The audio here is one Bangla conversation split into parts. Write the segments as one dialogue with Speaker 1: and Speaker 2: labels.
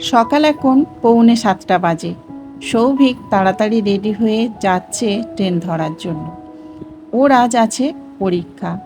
Speaker 1: সকাল এখন পৌনে সাতটা বাজে। সৌভিক তাড়াতাড়ি রেডি হয়ে যাচ্ছে ট্রেন ধরার জন্য। ওর আজ আছে পরীক্ষা।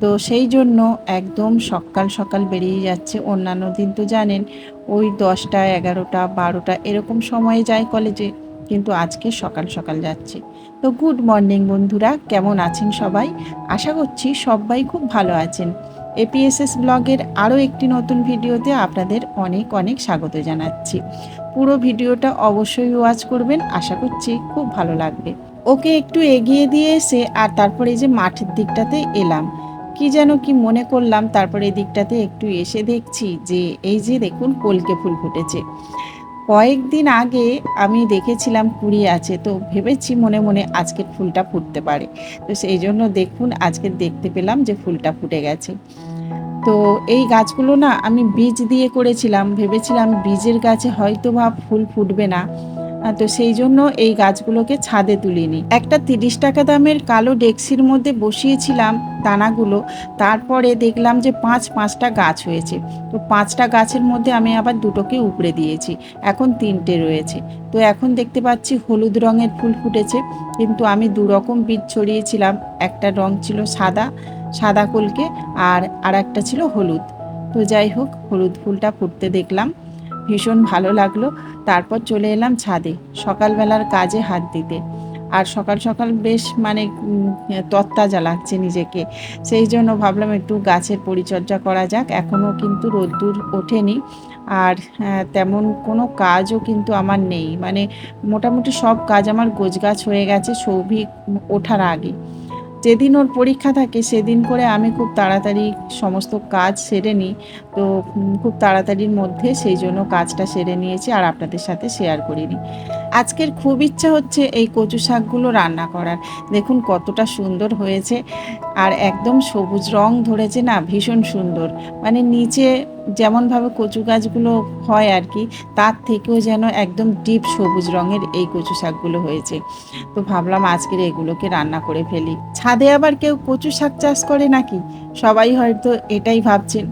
Speaker 1: তো সেই জন্য একদম সকাল সকাল বেরিয়ে যাচ্ছে। অন্যান্য দিন তো জানেন, ওই দশটা, এগারোটা, বারোটা এরকম সময়ে যায় কলেজে। কিন্তু আজকে সকাল সকাল যাচ্ছে। তো গুড মর্নিং বন্ধুরা, কেমন আছেন সবাই? আশা করছি সবাই খুব ভালো আছেন। এপিএসএস ব্লগের আরও একটি নতুন ভিডিওতে আপনাদের অনেক অনেক স্বাগত জানাচ্ছি। পুরো ভিডিওটা অবশ্যই ওয়াচ করবেন, আশা করছি খুব ভালো লাগবে। ওকে একটু এগিয়ে দিয়ে এসে আর তারপরে যে মাঠের দিকটাতে এলাম। কি যেন কি মনে করলাম, তারপরে এই দিকটাতে একটু এসে দেখছি যে এই যে দেখুন কলকে ফুল ফুটেছে। কয়েকদিন আগে আমি দেখেছিলাম কুড়ি আছে, তো ভেবেছি মনে মনে আজকের ফুলটা ফুটতে পারে। তো সেই জন্য দেখুন, আজকে দেখতে পেলাম যে ফুলটা ফুটে গেছে। তো এই গাছগুলো না আমি বীজ দিয়ে করেছিলাম, ভেবেছিলাম বীজের গাছে হয়তো বা ফুল ফুটবে না। তো সেই জন্য এই গাছগুলোকে ছাদে তুলিনি। একটা তিরিশ টাকা দামের কালো ডেক্সির মধ্যে বসিয়েছিলাম দানাগুলো, তারপরে দেখলাম যে পাঁচ পাঁচটা গাছ হয়েছে। তো পাঁচটা গাছের মধ্যে আমি আবার দুটোকে উপড়ে দিয়েছি, এখন তিনটে রয়েছে। তো এখন দেখতে পাচ্ছি হলুদ রঙের ফুল ফুটেছে, কিন্তু আমি দু রকম বীজ ছড়িয়েছিলাম। একটা রং ছিল সাদা সাদা কলকে আর আর একটা ছিল হলুদ। তো যাই হোক, হলুদ ফুলটা ফুটতে দেখলাম। ভীষণ ভালো লাগল। তারপর চলে এলাম ছাদে, সকালবেলার কাজে হাত দিতে। আর সকাল সকাল বেশ মানে তত্তাজা লাগছে নিজেকে। সেই জন্য ভাবলাম একটু গাছের পরিচর্যা করা যাক। এখনও কিন্তু রোদ্দুর ওঠেনি। আর তেমন কোনো কাজও কিন্তু আমার নেই। মানে মোটামুটি সব কাজ আমার গোছগাছ হয়ে গেছে সৌভিক ওঠার আগে। যেদিন ওর পরীক্ষা থাকে, সেদিন করে আমি খুব তাড়াতাড়ি সমস্ত কাজ সেরে নিই। তো খুব তাড়াতাড়ির মধ্যে সেই জন্য কাজটা সেরে নিয়েছি আর আপনাদের সাথে শেয়ার করিনি। আজকের খুব ইচ্ছা হচ্ছে এই কচু শাকগুলো রান্না করার। দেখুন কতটা সুন্দর হয়েছে। আর একদম সবুজ রং ধরেছে না, ভীষণ সুন্দর। মানে নিচে যেমনভাবে কচু গাছগুলো হয় আর কি, তার থেকেও যেন একদম ডিপ সবুজ রঙের এই কচু শাকগুলো হয়েছে। তো ভাবলাম আজকের এগুলোকে রান্না করে ফেলি। ছাদে আবার কেউ কচু শাক চাষ করে নাকি? সবাই হয়তো এটাই ভাবছেন।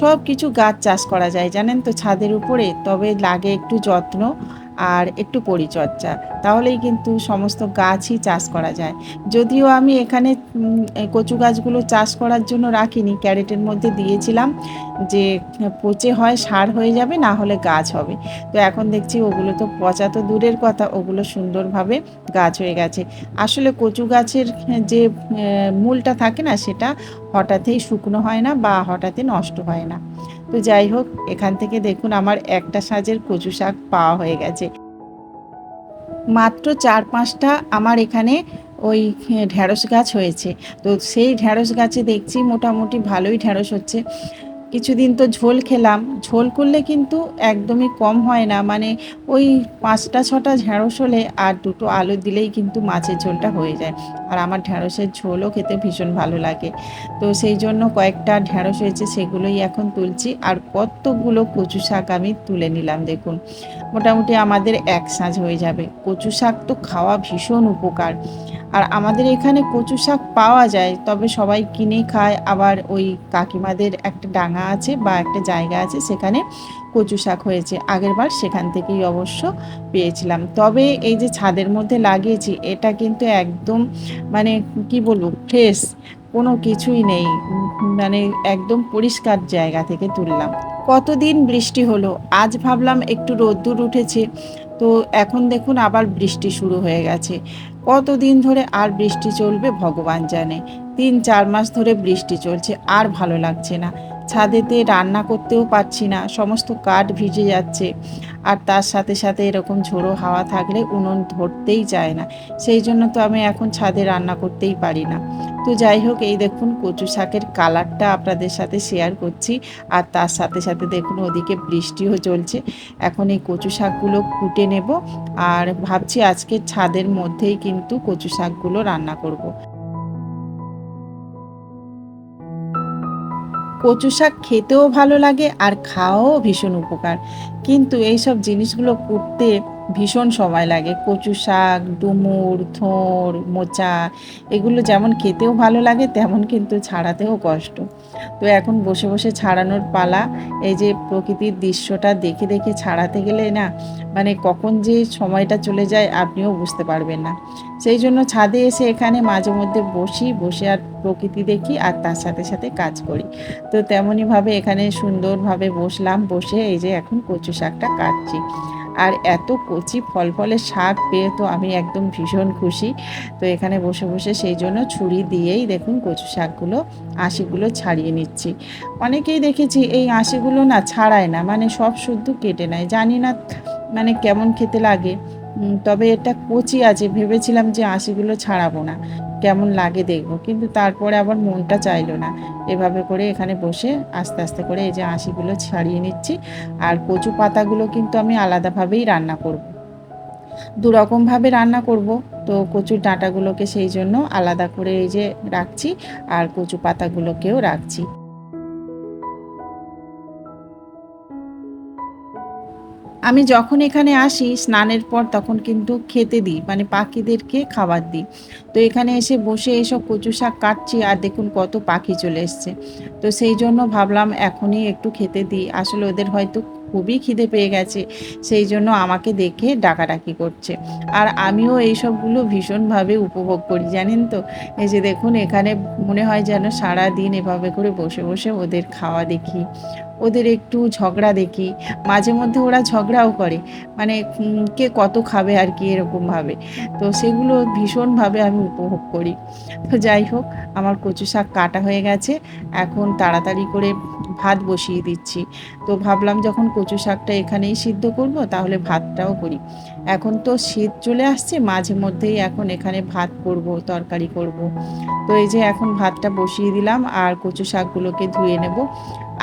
Speaker 1: সব কিছু গাছ চাষ করা যায় জানেন তো ছাদের উপরে, তবে লাগে একটু যত্ন। আর একটু পরিচর্যা। তাহলেই কিন্তু সমস্ত গাছই চাষ করা যায়। যদিও আমি এখানে কচু গাছগুলো চাষ করার জন্য রাখিনি, ক্যারেটের মধ্যে দিয়েছিলাম যে পচে হয়, সার হয়ে যাবে, না হলে গাছ হবে। তো এখন দেখছি ওগুলো তো পচা তো দূরের কথা, ওগুলো সুন্দরভাবে গাছ হয়ে গেছে। আসলে কচু গাছের যে মূলটা থাকে না, সেটা হঠাৎই শুকনো হয় না বা হঠাৎই নষ্ট হয় না। তো যাই হোক, এখান থেকে দেখুন আমার একটা সাজের কচু শাক পাওয়া হয়ে গেছে। মাত্র চার পাঁচটা আমার এখানে ওই ঢ্যাঁড়স গাছ হয়েছে। তো সেই ঢ্যাঁড়স গাছে দেখছি মোটামুটি ভালোই ঢ্যাঁড়স হচ্ছে। কিছুদিন তো ঝোল খেলাম। ঝোল করলে কিন্তু একদমই কম হয় না। মানে ওই পাঁচটা, ছটা ঢ্যাঁড়স হলে আর দুটো আলু দিলেই কিন্তু মাছের ঝোলটা হয়ে যায়। আর আমার ঢ্যাঁড়সের ঝোলও খেতে ভীষণ ভালো লাগে। তো সেই জন্য কয়েকটা ঢ্যাঁড়স হয়েছে, সেগুলোই এখন তুলছি। আর কতগুলো কচু শাক আমি তুলে নিলাম দেখুন। মোটামুটি আমাদের এক সাঁঝ হয়ে যাবে। কচু শাক তো খাওয়া ভীষণ উপকার। আর আমাদের এখানে কচু শাক পাওয়া যায়, তবে সবাই কিনে খায়। আবার ওই কাকিমাদের একটা ডাঙা আছে বা একটা জায়গা আছে, সেখানে কচু শাক হয়েছে। আগেরবার সেখান থেকেই অবশ্য পেয়েছিলাম। তবে এই যে ছাদের মধ্যে লাগিয়েছি, এটা কিন্তু একদম মানে কি বলব, ফ্রেশ, কোনো কিছুই নেই। মানে একদম পরিষ্কার জায়গা থেকে তুললাম। কতদিন বৃষ্টি হলো? আজ ভাবলাম একটু রোদ্দুর উঠেছে। তো এখন দেখুন আবার বৃষ্টি শুরু হয়ে গেছে। কতদিন ধরে আর বৃষ্টি চলবে ভগবান জানে। তিন চার মাস ধরে বৃষ্টি চলছে, আর ভালো লাগছে না। ছাদেতে রান্না করতেও পারছি না, সমস্ত কাঠ ভিজে যাচ্ছে। আর তার সাথে সাথে এরকম ঝোড়ো হাওয়া থাকলে উনুন ধরতেই চায় না, সেই জন্য তো আমি এখন ছাদে রান্না করতেই পারি না। তো যাই হোক, এই দেখুন কচু শাকের কালারটা আপনাদের সাথে শেয়ার করছি, আর তার সাথে সাথে দেখুন ওদিকে বৃষ্টিও চলছে। এখন এই কচু শাকগুলো কুটে নেব, আর ভাবছি আজকে ছাদের মধ্যেই কিন্তু কচু শাকগুলো রান্না করব। কচু শাক খেতেও ভালো লাগে আর খাওয়াও ভীষণ উপকার। কিন্তু এইসব জিনিসগুলো করতে ভীষণ সময় লাগে। কচু শাক, ডুমুর, থোর, মোচা, এগুলো যেমন খেতেও ভালো লাগে, তেমন কিন্তু ছাড়াতেও কষ্ট। তো এখন বসে বসে ছাড়ানোর পালা, এই যে প্রকৃতির দৃশ্যটা দেখে দেখে ছাড়াতে গেলে না মানে কখন যে সময়টা চলে যায়, আপনিও বুঝতে পারবেন না। সেই জন্য ছাদে এসে এখানে মাঝে মধ্যে বসি, বসে আর প্রকৃতি দেখি আর তার সাথে সাথে কাজ করি। তো তেমনইভাবে এখানে সুন্দরভাবে বসলাম, বসে এই যে এখন কচু শাকটা কাটছি। আর এত কচি ফল ফলের শাক পেয়ে তো আমি একদম ভীষণ খুশি। তো এখানে বসে বসে সেই জন্য ছুরি দিয়েই দেখুন কচু শাকগুলো, আঁশিগুলো ছাড়িয়ে নিচ্ছি। অনেকেই দেখেছি এই আঁশিগুলো না ছাড়ায় না মানে সব শুদ্ধ কেটে নেয়। জানি না মানে কেমন খেতে লাগে। তবে এটা কচি আছে, ভেবেছিলাম যে আঁশিগুলো ছাড়াবো না। কেমন লাগে দেখব। কিন্তু তারপরে আবার মনটা চাইলো না। এভাবে করে এখানে বসে আস্তে আস্তে করে এই যে আঁশিগুলো ছাড়িয়ে নিচ্ছি। আর কচু পাতাগুলো কিন্তু আমি আলাদাভাবেই রান্না করব। দু রকমভাবে রান্না করব। তো কচুর ডাঁটাগুলোকে সেই জন্য আলাদা করে এই যে রাখছি। আর কচু পাতাগুলোকেও রাখছি। আমি যখন এখানে আসি, স্নানের পর তখন কিন্তু খেতে দিই মানে পাখিদেরকে খাবার দিই। তো এখানে এসে বসে এসব কচু শাক কাটছি আর দেখুন কত পাখি চলে এসছে। তো সেই জন্য ভাবলাম এখনই একটু খেতে দিই। আসলে ওদের হয়তো খুবই খিদে পেয়ে গেছে, সেই জন্য আমাকে দেখে ডাকাডাকি করছে। আর আমিও এই সবগুলো ভীষণভাবে উপভোগ করি, জানেন তো? এই যে দেখুন, এখানে মনে হয় যেন সারা দিন এভাবে করে বসে বসে ওদের খাওয়া দেখি। ওদের একটু ঝগড়া দেখি। মাঝে মধ্যে ওরা ঝগড়াও করে। মানে কে কত খাবে আর কি এরকমভাবে তো সেগুলো ভীষণভাবে আমি উপভোগ করি। তো যাই হোক, আমার কচু শাক কাটা হয়ে গেছে। এখন তাড়াতাড়ি করে ভাত বসিয়ে দিচ্ছি। তো ভাবলাম যখন কচু শাকটা এখানেই সিদ্ধ করব, তাহলে ভাতটাও করি। এখন তো শীত চলে আসছে, মাঝে মধ্যেই এখন এখানে ভাত করব, তরকারি করব। তো এই যে এখন ভাতটা বসিয়ে দিলাম, আর কচু শাকগুলোকে ধুয়ে নেব।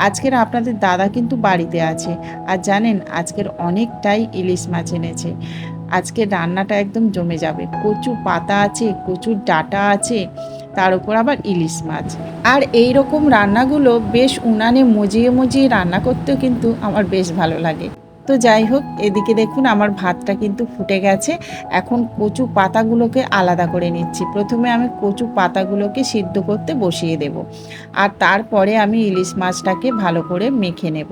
Speaker 1: আজকের আপনাদের দাদা কিন্তু বাড়িতে আছে। আর জানেন, আজকের অনেকটাই ইলিশ মাছ এনেছে। আজকে রান্নাটা একদম জমে যাবে। কচু পাতা আছে, কচুর ডাটা আছে, তার উপর আবার ইলিশ মাছ। আর এই রকম রান্নাগুলো বেশ উনানে মজিয়ে মজিয়ে রান্না করতেও কিন্তু আমার বেশ ভালো লাগে। তো যাই হোক, এদিকে দেখুন আমার ভাতটা কিন্তু ফুটে গেছে। এখন কচু পাতাগুলোকে আলাদা করে নিচ্ছি। প্রথমে আমি কচু পাতাগুলোকে সিদ্ধ করতে বসিয়ে দেব। আর তারপরে আমি ইলিশ মাছটাকে ভালো করে মেখে নেব।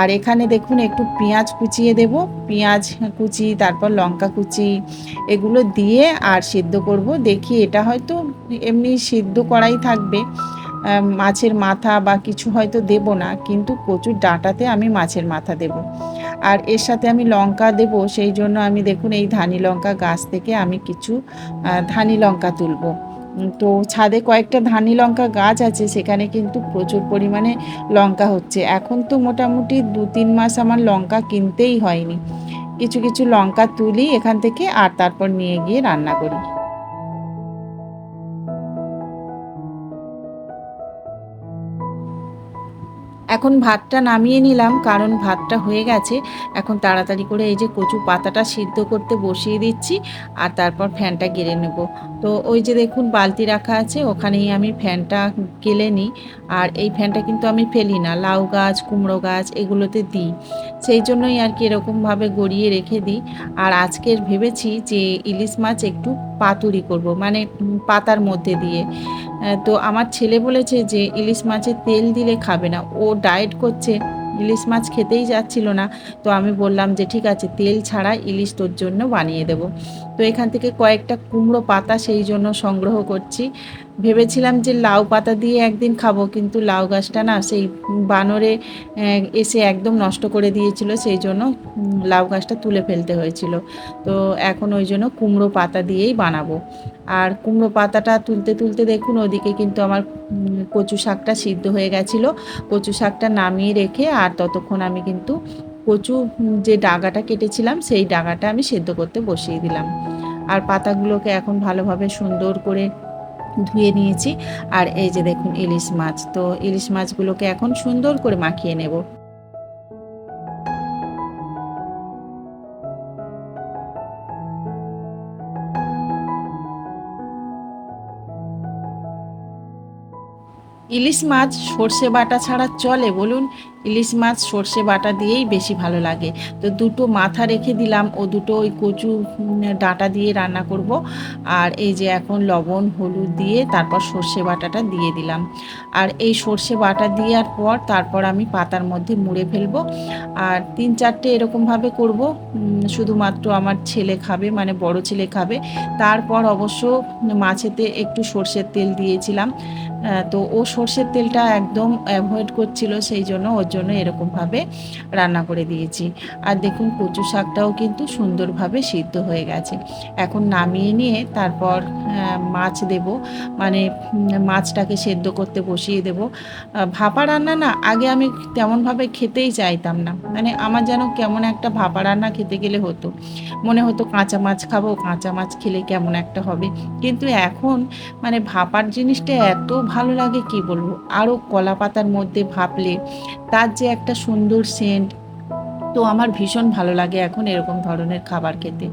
Speaker 1: আর এখানে দেখুন একটু পেঁয়াজ কুচিয়ে দেব। পেঁয়াজ কুচি, তারপর লঙ্কা কুচি, এগুলো দিয়ে আর সিদ্ধ করব। দেখি এটা হয়তো এমনি সিদ্ধ করাই থাকবে। মাছের মাথা বা কিছু হয়তো দেব না, কিন্তু কচুর ডাঁটাতে আমি মাছের মাথা দেব। আর এর সাথে আমি লঙ্কা দেব, সেই জন্য আমি দেখুন এই ধানি লঙ্কা গাছ থেকে আমি কিছু ধানি লঙ্কা তুলব। তো ছাদে কয়েকটা ধানি লঙ্কা গাছ আছে, সেখানে কিন্তু প্রচুর পরিমাণে লঙ্কা হচ্ছে। এখন তো মোটামুটি দু তিন মাস আমার লঙ্কা কিনতেই হয়নি। কিছু কিছু লঙ্কা তুলি এখান থেকে আর তারপর নিয়ে গিয়ে রান্না করি। এখন ভাতটা নামিয়ে নিলাম, কারণ ভাতটা হয়ে গেছে। এখন তাড়াতাড়ি করে এই যে কচু পাতাটা সিদ্ধ করতে বসিয়ে দিচ্ছি আর তারপর ফ্যানটা গেড়ে নেব। তো ওই যে দেখুন বালতি রাখা আছে, ওখানেই আমি ফ্যানটা গেলে নিই। আর এই ফ্যানটা কিন্তু আমি ফেলি না, লাউ গাছ, কুমড়ো গাছ এগুলোতে দিই। সেই জন্যই আর কি এরকমভাবে গড়িয়ে রেখে দিই। আর আজকের ভেবেছি যে ইলিশ মাছ একটু পাতুরি করব মানে পাতার মধ্যে দিয়ে। তো আমার ছেলে বলেছে যে ইলিশ মাছের তেল দিলে খাবে না। ও ডায়েট করছে, ইলিশ মাছ খেতেই যাচ্ছিল না। তো আমি বললাম যে ঠিক আছে, তেল ছাড়া ইলিশ তোর জন্য বানিয়ে দেব। তো এখান থেকে কয়েকটা কুমড়ো পাতা সেই জন্য সংগ্রহ করছি। ভেবেছিলাম যে লাউ পাতা দিয়ে একদিন খাব, কিন্তু লাউ গাছটা না সেই বানরে এসে একদম নষ্ট করে দিয়েছিল, সেই জন্য লাউ গাছটা তুলে ফেলতে হয়েছিল। তো এখন ওই জন্য কুমড়ো পাতা দিয়েই বানাবো। আর কুমড়ো পাতাটা তুলতে তুলতে দেখুন, ওদিকে কিন্তু আমার কচু শাকটা সিদ্ধ হয়ে গেছিল। কচু শাকটা নামিয়ে রেখে আর ততক্ষণ আমি কিন্তু কচু, যে ডাগাটা কেটেছিলাম, সেই ডাগাটা আমি সেদ্ধ করতে বসিয়ে দিলাম। আর পাতাগুলোকে এখন ভালোভাবে সুন্দর করে ধুয়ে নিয়েছি। আর এই যে দেখুন ইলিশ মাছ, তো ইলিশ মাছগুলোকে এখন সুন্দর করে মাখিয়ে নেব। ইলিশ মাছ সর্ষে বাটা ছাড়া চলে, বলুন ইলিশ মাছ সর্ষে বাটা দিয়েই বেশি ভালো লাগে। তো দুটো মাথা রেখে দিলাম, ও দুটো ওই কচু ডাঁটা দিয়ে রান্না করব। আর এই যে এখন লবণ, হলুদ দিয়ে তারপর সর্ষে বাটাটা দিয়ে দিলাম। আর এই সর্ষে বাটা দেওয়ার পর তারপর আমি পাতার মধ্যে মুড়ে ফেলব। আর তিন চারটে এরকমভাবে করব শুধুমাত্র আমার ছেলে খাবে মানে বড় ছেলে খাবে। তারপর অবশ্য মাছেতে একটু সর্ষের তেল দিয়েছিলাম। তো ও সর্ষের তেলটা একদম অ্যাভয়েড করছিল, সেই জন্য ওর জন্য এরকমভাবে রান্না করে দিয়েছি। আর দেখুন কচু শাকটাও কিন্তু সুন্দরভাবে সিদ্ধ হয়ে গেছে। এখন নামিয়ে নিয়ে তারপর মাছ দেব। মানে মাছটাকে সেদ্ধ করতে বসিয়ে দেব। ভাপা রান্না না, আগে আমি তেমনভাবে খেতেই চাইতাম না। মানে আমার যেন কেমন একটা ভাপা রান্না খেতে গেলে হতো। মনে হতো কাঁচা মাছ খাব, কাঁচা মাছ খেলে কেমন একটা হবে। কিন্তু এখন মানে ভাপার জিনিসটা এত ভালো লাগে, কি বলব? আরও কলা পাতার মধ্যে ভাপলে, তার যে একটা সুন্দর সেন্ট তো আমার ভীষণ ভালো লাগে এখন এরকম ধরনের খাবার খেতে।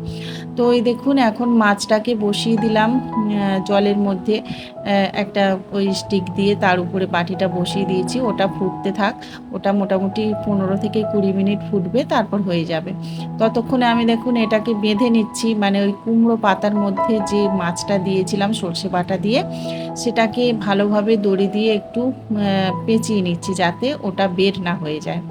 Speaker 1: তো ওই দেখুন, এখন মাছটাকে বসিয়ে দিলাম জলের মধ্যে একটা ওই স্টিক দিয়ে তার উপরে বাটিটা বসিয়ে দিয়েছি, ওটা ফুটতে থাক। ওটা মোটামুটি পনেরো থেকে কুড়ি মিনিট ফুটবে, তারপর হয়ে যাবে। ততক্ষণে আমি দেখুন, এটাকে বেঁধে নিচ্ছি মানে ওই কুমড়ো পাতার মধ্যে যে মাছটা দিয়েছিলাম, সর্ষে বাটা দিয়ে, সেটাকে ভালোভাবে দড়ি দিয়ে একটু পেঁচিয়ে নিচ্ছি যাতে ওটা বের না হয়ে যায়।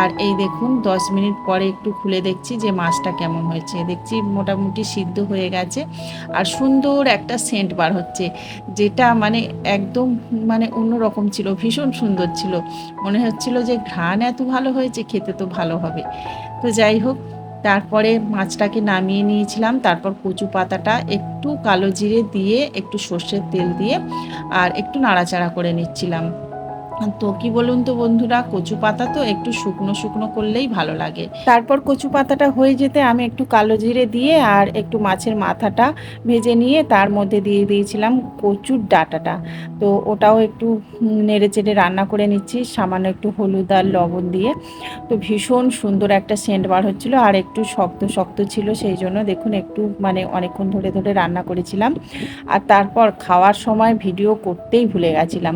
Speaker 1: আর এই দেখুন, দশ মিনিট পরে একটু খুলে দেখছি যে মাছটা কেমন হয়েছে। দেখছি মোটামুটি সিদ্ধ হয়ে গেছে আর সুন্দর একটা সেন্ট বার হচ্ছে, যেটা মানে একদম মানে অন্যরকম ছিল, ভীষণ সুন্দর ছিল। মনে হচ্ছিল যে ঘ্রাণ এত ভালো হয়েছে, খেতে তো ভালো হবে। তো যাই হোক, তারপরে মাছটাকে নামিয়ে নিয়েছিলাম, তারপর কচু পাতাটা একটু কালো জিরে দিয়ে, একটু সর্ষের তেল দিয়ে, আর একটু নাড়াচাড়া করে নিচ্ছিলাম। তো কি বলুন তো বন্ধুরা, কচু পাতা তো একটু শুকনো শুকনো করলেই ভালো লাগে। তারপর কচু পাতাটা হয়ে যেতে আমি একটু কালো জিরে দিয়ে আর একটু মাছের মাথাটা ভেজে নিয়ে তার মধ্যে দিয়ে দিয়েছিলাম কচুর ডাঁটাটা। তো ওটাও একটু নেড়ে চেড়ে রান্না করে নিচ্ছি, সামান্য একটু হলুদ আর লবণ দিয়ে। তো ভীষণ সুন্দর একটা সেন্ট বার হচ্ছিল আর একটু শক্ত শক্ত ছিল সেই জন্য দেখুন একটু মানে অনেকক্ষণ ধরে ধরে রান্না করেছিলাম। আর তারপর খাওয়ার সময় ভিডিও করতেই ভুলে গেছিলাম।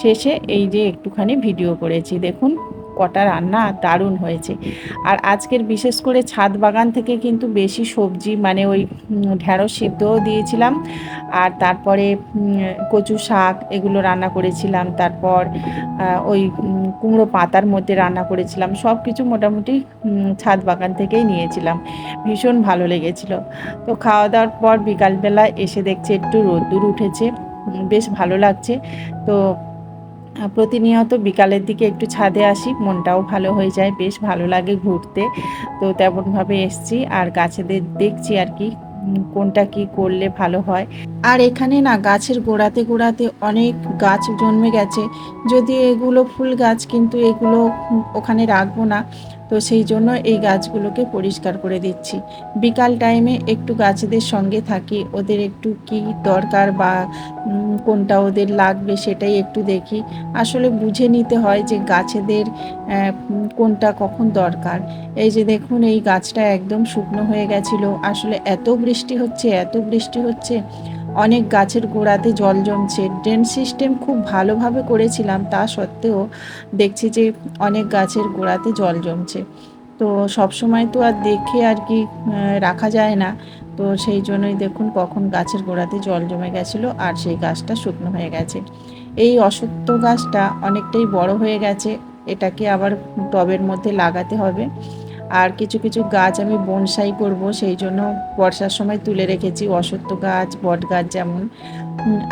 Speaker 1: শেষে এই যে একটুখানি ভিডিও করেছি। দেখুন, কটা রান্না দারুণ হয়েছে। আর আজকের বিশেষ করে ছাদ বাগান থেকে কিন্তু বেশি সবজি মানে ওই ঢেঁড়স সিদ্ধও দিয়েছিলাম। আর তারপরে কচু শাক এগুলো রান্না করেছিলাম। তারপর ওই কুমড়ো পাতার মধ্যে রান্না করেছিলাম। সব কিছু মোটামুটি ছাদ বাগান থেকেই নিয়েছিলাম। ভীষণ ভালো লেগেছিল। তো খাওয়া দাওয়ার পর বিকালবেলা এসে দেখছি একটু রোদ্দুর উঠেছে। বেশ ভালো লাগছে। তো প্রতিনিয়ত বিকালের দিকে একটু ছাদে আসি, মনটাও ভালো হয়ে যায়, বেশ ভালো লাগে ঘুরতে। তো তেমনভাবে এসছি আর গাছেদের দেখছি আর কি কোনটা কি করলে ভালো হয়। আর এখানে না গাছের গোড়াতে গোড়াতে অনেক গাছ জন্মে গেছে। যদি এগুলো ফুল গাছ, কিন্তু এগুলো ওখানে রাখব না। তো সেই জন্য এই গাছগুলোকে পরিষ্কার করে দিচ্ছি। বিকাল টাইমে একটু গাছেদের সঙ্গে থাকি, ওদের একটু কি দরকার বা কোনটা ওদের লাগবে সেটাই একটু দেখি। আসলে বুঝে নিতে হয় যে গাছেদের কোনটা কখন দরকার। এই যে দেখুন, এই গাছটা একদম শুকনো হয়ে গেছিল। আসলে এত বৃষ্টি হচ্ছে, এত বৃষ্টি হচ্ছে। অনেক গাছের গোড়াতে জল জমছে। ড্রেন সিস্টেম খুব ভালোভাবে করেছিলাম, তা সত্ত্বেও দেখছি যে অনেক গাছের গোড়াতে জল জমছে। তো সব সময় তো আর দেখে আর কি রাখা যায় না। তো সেই জন্যই দেখুন কখন গাছের গোড়াতে জল জমে গেছিল আর সেই গাছটা শুকনো হয়ে গেছে। এই অসত্য গাছটা অনেকটাই বড় হয়ে গেছে, এটাকে আবার টবের মধ্যে লাগাতে হবে। আর কিছু কিছু গাছ আমি বনসাই করব, সেই জন্য বর্ষার সময় তুলে রেখেছি, অসত্য গাছ, বট গাছ যেমন।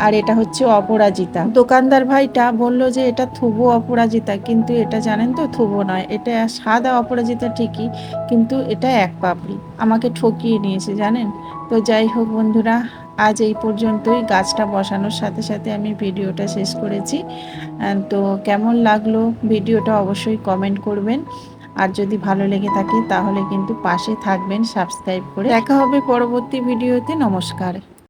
Speaker 1: আর এটা হচ্ছে অপরাজিতা। দোকানদার ভাইটা বলল যে, এটা থুবো অপরাজিতা। কিন্তু এটা জানেন তো, থুবো নয়। এটা সাদা অপরাজিতা ঠিকই, কিন্তু এটা এক পাপড়ি। আমাকে ঠকিয়ে নিয়েছে, জানেন? তো যাই হোক বন্ধুরা, আজ এই পর্যন্তই। গাছটা বসানোর সাথে সাথে আমি ভিডিওটা শেষ করেছি। তো কেমন লাগল ভিডিওটা অবশ্যই কমেন্ট করবেন। আর যদি ভালো লেগে থাকে তাহলে কিন্তু পাশে থাকবেন, সাবস্ক্রাইব করে। দেখা হবে পরবর্তী ভিডিওতে, নমস্কার।